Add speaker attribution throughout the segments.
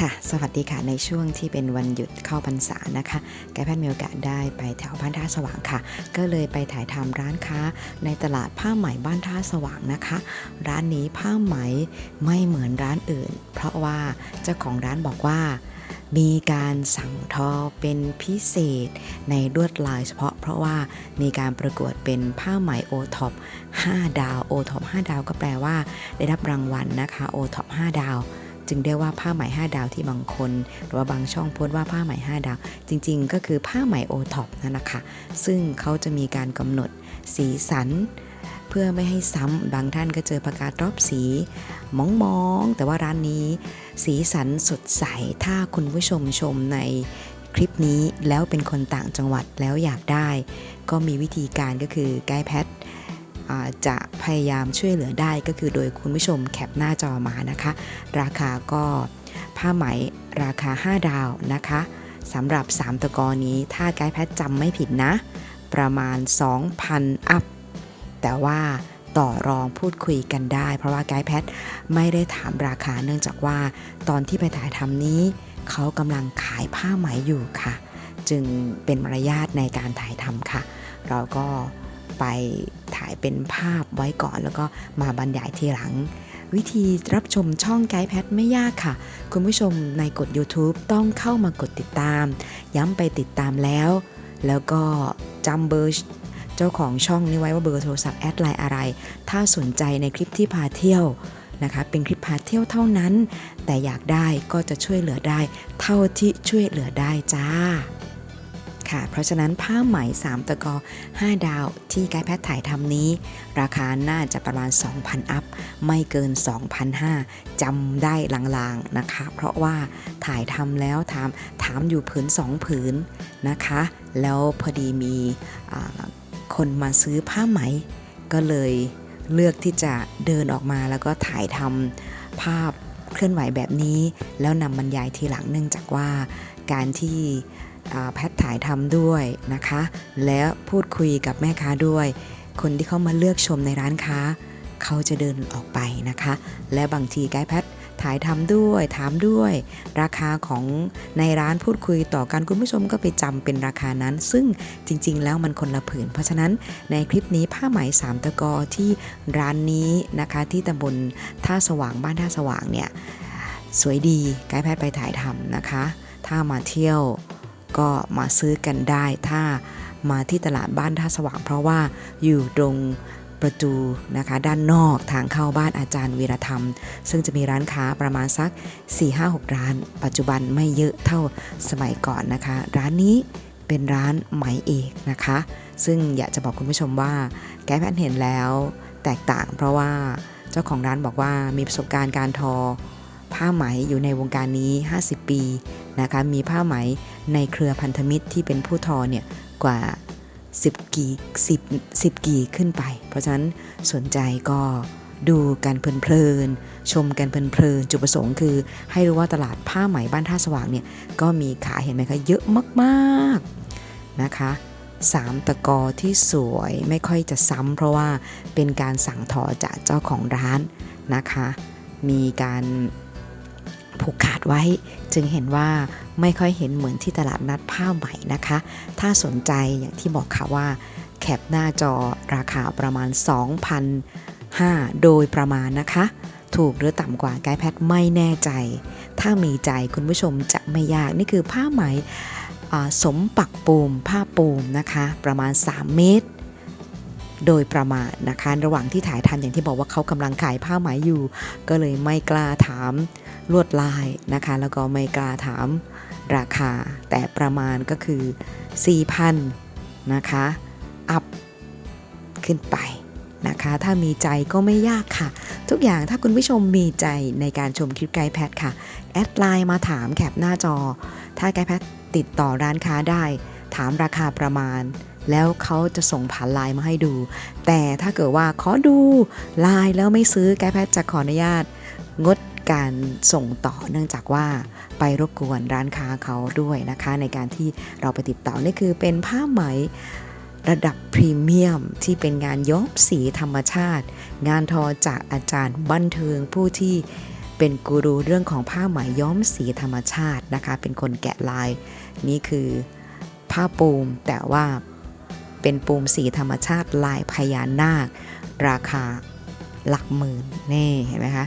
Speaker 1: ค่ะ สวัสดีค่ะ ในช่วงที่เป็นวันหยุดเข้าพรรษานะคะ แกแพทย์มีโอกาสได้ไปแถวบ้านท่าสว่างค่ะ ก็เลยไปถ่ายทำร้านค้า ในตลาดผ้าไหมบ้านท่าสว่างนะคะ ร้านนี้ผ้าไหมไม่เหมือนร้านอื่น เพราะว่าเจ้าของร้านบอกว่ามีการสั่งทอเป็นพิเศษในลวดลายเฉพาะ เพราะว่ามีการประกวดเป็นผ้าไหมโอท็อป5ดาวโอท็อป5ดาวก็แปลว่า ได้รับรางวัลนะคะโอท็อป5ดาว จึงได้ว่าผ้าไหม5ดาวที่บางคน หรือว่าบางช่องโพสต์ว่าผ้าไหม5ดาว จริงๆ ก็คือผ้าไหมโอท็อปนั่นนะคะซึ่งเขาจะมีการกำหนดสีสันเพื่อไม่ให้ซ้ำบางท่านก็เจอประกาศรอบสีมองมองๆแต่ว่าร้านนี้ สีสันสดใส ถ้าคุณผู้ชมชมในคลิปนี้แล้วเป็นคนต่างจังหวัดแล้วอยากได้ ก็มีวิธีการก็คือไกด์แพท จะพยายามช่วยเหลือได้ก็คือโดยคุณผู้ชมแคปหน้าจอมานะคะ ราคาก็ผ้าไหมราคา 5 ดาวนะคะสำหรับ 3ตะกอนี้ถ้าไกด์แพทจำไม่ผิดนะ ประมาณ 2,000 อัพ แต่ว่าต่อรองพูดคุยกันได้ เพราะว่าไกด์แพทไม่ได้ถามราคาเนื่องจากว่า ตอนที่ไปถ่ายทำนี้ เขากำลังขายผ้าไหมอยู่ค่ะ จึงเป็นมารยาทในการถ่ายทำค่ะ เราก็ ไปถ่ายเป็นภาพไว้ก่อน แล้วก็มาบรรยายทีหลัง วิธีรับชมช่องไกด์แพทไม่ยากค่ะ คุณผู้ชมในกด YouTube ต้องเข้ามากดติดตาม ย้ำไปติดตามแล้ว แล้วก็จำเบอร์เจ้าของช่องนี้ไว้ว่าเบอร์โทรศัพท์แอดไลน์อะไร ถ้าสนใจในคลิปที่พาเที่ยวนะคะเป็นคลิปพาเที่ยวเท่านั้น แต่อยากได้ก็จะช่วยเหลือได้ เท่าที่ช่วยเหลือได้จ้า ค่ะ เพราะฉะนั้นผ้าไหม 3 ตะกอ 5 ดาวที่ไกด์แพทย์ถ่ายทำนี้ ราคาน่าจะประมาณ 2,000 อัพ ไม่เกิน 2,500จำได้ลางๆนะคะ เพราะว่าถ่ายทำแล้วถามถามอยู่ผืน 2 ผืนนะคะ แล้วพอดีมีคนมาซื้อผ้าไหม ก็เลยเลือกที่จะเดินออกมาแล้วก็ถ่ายทำภาพเคลื่อนไหวแบบนี้ แล้วนำบรรยายทีหลังเนื่องจากว่าการที่ แพทถ่ายทำด้วยนะคะ และพูดคุยกับแม่ค้าด้วย คนที่เขามาเลือกชมในร้านค้า เขาจะเดินออกไปนะคะ และบางทีไกด์แพทถ่ายทำด้วยถามด้วย ราคาของในร้านพูดคุยต่อกันคุณผู้ชมก็ไปจำเป็นราคานั้น ซึ่งจริงๆ แล้วมันคนละผืน เพราะฉะนั้นในคลิปนี้ผ้าไหมสามตะกอที่ร้านนี้นะคะที่ตำบลท่าสว่างบ้านท่าสว่างเนี่ยสวยดีไกด์แพทไปถ่ายทำนะคะ ถ้ามาเที่ยว ก็มาซื้อกันได้ถ้ามาที่ตลาดบ้านท่าสว่าง เพราะว่าอยู่ตรงประตูนะคะด้านนอกทางเข้าบ้านอาจารย์วีรธรรม ซึ่งจะมีร้านค้าประมาณสัก 4-5-6 ร้าน ปัจจุบันไม่เยอะเท่าสมัยก่อนนะคะ ร้านนี้เป็นร้านไหมเอกนะคะ ซึ่งอยากจะบอกคุณผู้ชมว่าแก้แพทเห็นแล้วแตกต่าง เพราะว่าเจ้าของร้านบอกว่ามีประสบการณ์การทอ ผ้าไหมอยู่ในวงการนี้ 50 ปีนะคะมีผ้าไหม ในเครือพันธมิตรที่เป็นผู้ทอเนี่ยกว่า 10 กี่10 10 กี่ขึ้นไป เพราะฉะนั้นสนใจก็ดูกันเพลินๆชมกันเพลินๆจุดประสงค์คือ ให้รู้ว่าตลาดผ้าไหมบ้านท่าสว่างเนี่ยก็มีขายเห็นไหมคะเยอะมากๆนะคะสามตะกอที่สวยไม่ค่อยจะซ้ำเพราะว่าเป็นการสั่งทอจากเจ้าของร้านนะคะ มีการ ผูกขาดไว้ จึงเห็นว่าไม่ค่อยเห็นเหมือนที่ตลาดนัดผ้าไหมนะคะ ถ้าสนใจอย่างที่บอกค่ะว่า แคปหน้าจอราคาประมาณ2,500โดยประมาณนะคะ ถูกหรือต่ำกว่าไกด์แพทไม่แน่ใจ ถ้ามีใจคุณผู้ชมจะไม่ยากนี่คือผ้าไหมสมปักปูมผ้าปูมนะคะ ประมาณ 3 เมตรโดยประมาณนะคะ ระหว่างที่ถ่ายทำอย่างที่บอกว่าเขากำลังขายผ้าไหมอยู่ ก็เลยไม่กล้าถาม ลวดลายนะคะ แล้วก็ไม่กล้าถามราคา แต่ประมาณก็คือ 4,000 นะคะ อัพขึ้นไปนะคะ ถ้ามีใจก็ไม่ยากค่ะ ทุกอย่างถ้าคุณผู้ชมมีใจในการชมคลิปไกด์แพทค่ะ แอดไลน์มาถามแคปหน้าจอ ถ้าไกด์แพทติดต่อร้านค้าได้ ถามราคาประมาณแล้วเขาจะส่งผ่านไลน์มาให้ดู แต่ถ้าเกิดว่าขอดูไลน์แล้วไม่ซื้อไกด์แพทจะขออนุญาต งด การส่งต่อเนื่องจากว่าไปรบกวนร้านค้าเขาด้วยนะคะ ในการที่เราไปติดต่อนี่คือเป็นผ้าไหมระดับพรีเมียมที่เป็นงานย้อมสีธรรมชาติ งานทอจากอาจารย์บันเทิงผู้ที่เป็นกูรูเรื่องของผ้าไหมย้อมสีธรรมชาตินะคะ เป็นคนแกะลาย นี่คือผ้าปูมแต่ว่าเป็นปูมสีธรรมชาติลายพญานาค ราคา หลักหมื่นนี่เห็นไหมคะ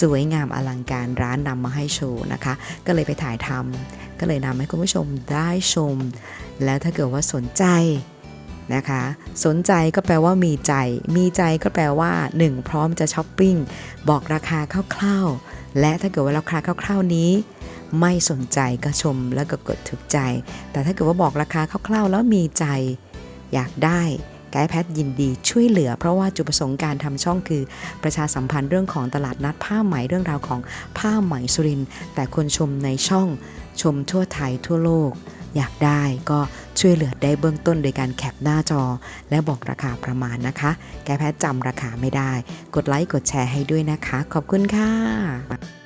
Speaker 1: สวยงามอลังการร้านนำมาให้โชว์นะคะ ก็เลยไปถ่ายทำก็เลยนำให้คุณผู้ชมได้ชม แล้วถ้าเกิดว่าสนใจนะคะ สนใจก็แปลว่ามีใจ มีใจก็แปลว่า 1 พร้อมจะช้อปปิ้ง บอกราคาคร่าวๆ และถ้าเกิดว่าราคาคร่าวๆนี้ไม่สนใจก็ชมแล้วก็กดถูกใจ แต่ถ้าเกิดว่าบอกราคาคร่าวๆ แล้วมีใจอยากได้ ไกด์แพทยินดีช่วยเหลือ เพราะว่าจุดประสงค์การทำช่องคือ ประชาสัมพันธ์เรื่องของตลาดนัดผ้าไหมเรื่องราวของผ้าไหมสุรินแต่คนชมในช่องชมทั่วไทยทั่วโลก อยากได้ก็ช่วยเหลือได้เบื้องต้นโดยการแคปหน้าจอ และบอกราคาประมาณนะคะ แกแพทย์จำราคาไม่ได้ กดไลค์กดแชร์ให้ด้วยนะคะ ขอบคุณค่ะ